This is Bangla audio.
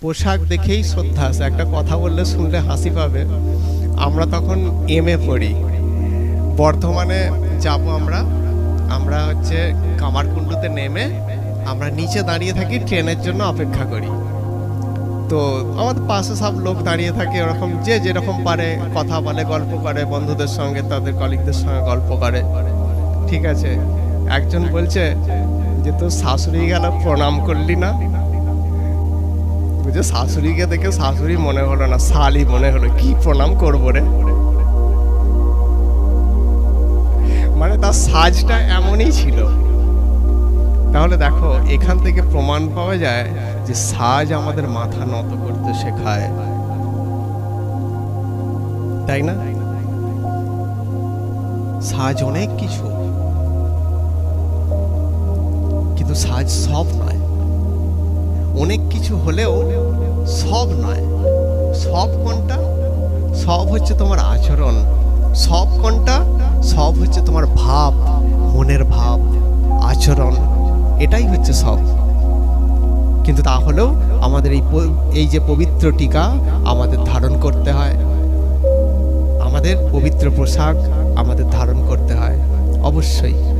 পোশাক দেখেই শ্রদ্ধা আসে একটা কথা বললে শুনলে হাসি পাবে। আমরা তখন এম এ পড়ি। বর্ধমানে যাব আমরা। আমরা হচ্ছে কামারকুণ্ডুতে নেমে আমরা নিচে দাঁড়িয়ে থাকি, ট্রেনের জন্য অপেক্ষা করি। তো আমাদের পাশে সব লোক দাঁড়িয়ে থাকে, ওরকম যে যেরকম পারে, কথা বলে, গল্প করে, বন্ধুদের সঙ্গে, তাদের কলিগদের সঙ্গে গল্প করে। ঠিক আছে? একজন বলছে যে, তোর শাশুড়ি গেল, প্রণাম করলি না? বুঝে শাশুড়িকে দেখে শাশুড়ি মনে হলো না, শালি মনে হলো, কি প্রণাম করব রে? মানে তার সাজটা এমনই ছিল। তাহলে দেখো, এখান থেকে প্রমাণ পাওয়া যায় যে সাজ আমাদের মাথা নত করতে শেখায়। তাই না? সাজ অনেক কিছু। কিন্তু সাজ সব নয়। অনেক কিছু হলেও সব নয়। সব কোনটা? সব হচ্ছে তোমার আচরণ। সব কোনটা? সব হচ্ছে তোমার ভাব, মনের ভাব, আচরণ। এটাই হচ্ছে সব। কিন্তু তাহলেও আমাদের এই এই যে পবিত্র টিকা আমাদের ধারণ করতে হয়। আমাদের পবিত্র পোশাক আমাদের ধারণ করতে হয়। অবশ্যই।